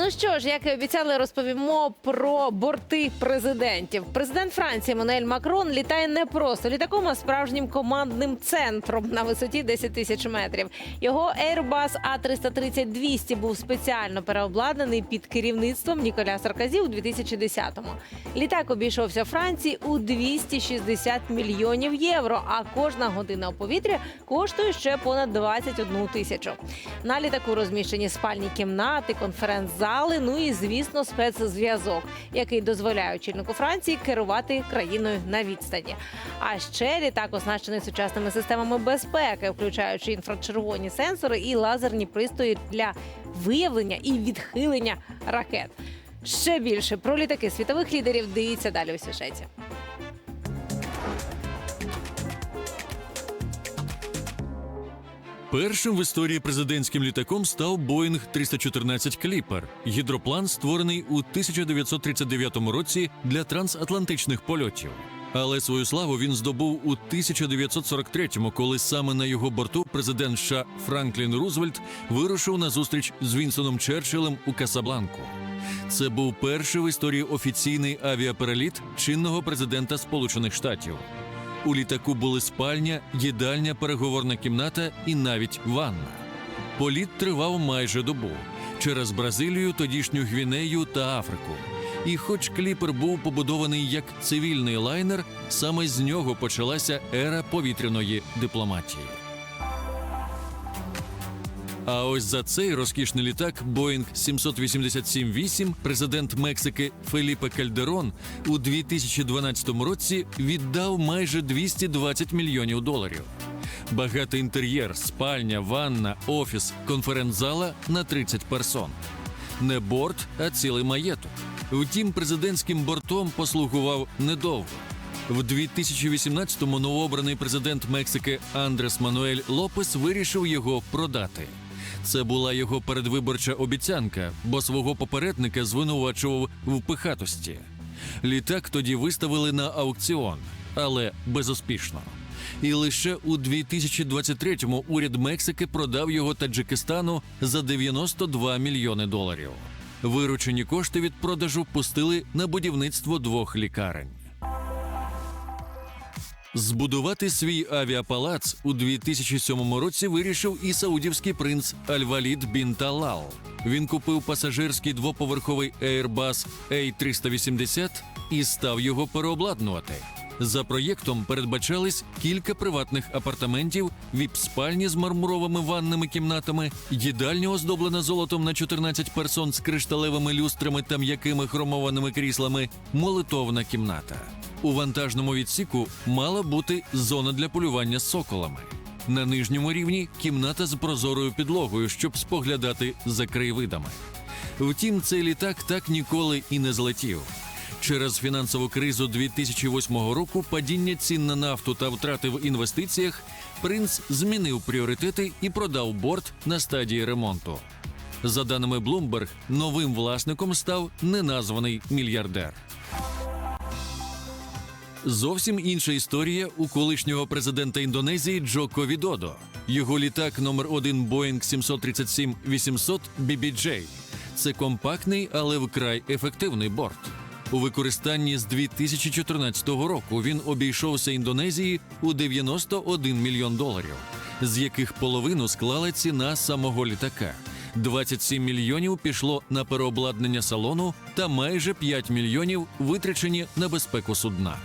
Ну що ж, як і обіцяли, розповімо про борти президентів. Президент Франції Еммануель Макрон літає не просто літаком, а справжнім командним центром на висоті 10 тисяч метрів. Його Airbus A330-200 був спеціально переобладнаний під керівництвом Ніколя Саркозі у 2010-му. Літак обійшовся Франції у 260 мільйонів євро. А кожна година у повітрі коштує ще понад 21 тисячу. На літаку розміщені спальні кімнати, конференц-зали, ну і звісно, спецзв'язок, який дозволяє очільнику Франції керувати країною на відстані. А ще літак оснащений сучасними системами безпеки, включаючи інфрачервоні сенсори і лазерні пристрої для виявлення і відхилення ракет. Ще більше про літаки світових лідерів дивіться далі у сюжеті. Першим в історії президентським літаком став Боїнг 314 Кліпер. Гідроплан створений у 1939 році для трансатлантичних польотів. Але свою славу він здобув у 1943-му, коли саме на його борту президент США Франклін Рузвельт вирушив на зустріч з Вінстоном Черчиллем у Касабланку. Це був перший в історії офіційний авіапереліт чинного президента Сполучених Штатів. У літаку були спальня, їдальня, переговорна кімната і навіть ванна. Політ тривав майже добу через Бразилію, тодішню Гвінею та Африку. І хоч кліпер був побудований як цивільний лайнер, саме з нього почалася ера повітряної дипломатії. А ось за цей розкішний літак Boeing 787-8 президент Мексики Феліпе Кальдерон у 2012 році віддав майже 220 мільйонів доларів. Багатий інтер'єр, спальня, ванна, офіс, конференц-зала на 30 персон. Не борт, а цілий маєток. Втім, президентським бортом послугував недовго. В 2018-му новообраний президент Мексики Андрес Мануель Лопес вирішив його продати. Це була його передвиборча обіцянка, бо свого попередника звинувачував в пихатості. Літак тоді виставили на аукціон, але безуспішно. І лише у 2023-му уряд Мексики продав його Таджикистану за 92 мільйони доларів. Виручені кошти від продажу пустили на будівництво двох лікарень. Збудувати свій авіапалац у 2007 році вирішив і саудівський принц Аль-Валід Бін Талал. Він купив пасажирський двоповерховий Airbus A380 і став його переобладнувати. За проєктом передбачались кілька приватних апартаментів, віп-спальні з мармуровими ванними кімнатами, їдальня оздоблена золотом на 14 персон з кришталевими люстрами та м'якими хромованими кріслами, молитовна кімната. У вантажному відсіку мала бути зона для полювання з соколами. На нижньому рівні кімната з прозорою підлогою, щоб споглядати за краєвидами. Втім, цей літак так ніколи і не злетів. Через фінансову кризу 2008 року, падіння цін на нафту та втрати в інвестиціях, принц змінив пріоритети і продав борт на стадії ремонту. За даними Bloomberg, новим власником став неназваний мільярдер. Зовсім інша історія у колишнього президента Індонезії Джоко Відодо. Його літак номер 1 Boeing 737-800 BBJ. Це компактний, але вкрай ефективний борт. У використанні з 2014 року він обійшовся Індонезії у 91 мільйон доларів, з яких половину склала ціна самого літака. 27 мільйонів пішло на переобладнання салону та майже 5 мільйонів витрачені на безпеку судна.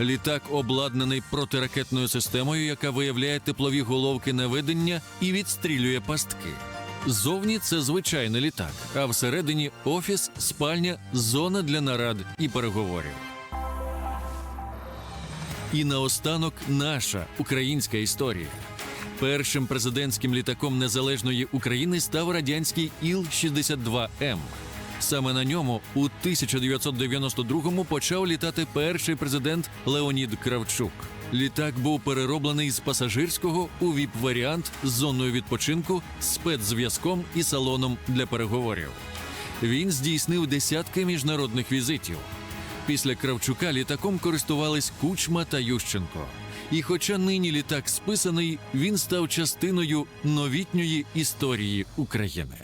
Літак обладнаний протиракетною системою, яка виявляє теплові головки наведення і відстрілює пастки. Зовні це звичайний літак, а всередині офіс, спальня, зона для нарад і переговорів. І наостанок наша українська історія. Першим президентським літаком незалежної України став радянський Іл-62М. Саме на ньому у 1992-му почав літати перший президент Леонід Кравчук. Літак був перероблений з пасажирського у віп-варіант з зоною відпочинку, спецзв'язком і салоном для переговорів. Він здійснив десятки міжнародних візитів. Після Кравчука літаком користувались Кучма та Ющенко. І хоча нині літак списаний, він став частиною новітньої історії України.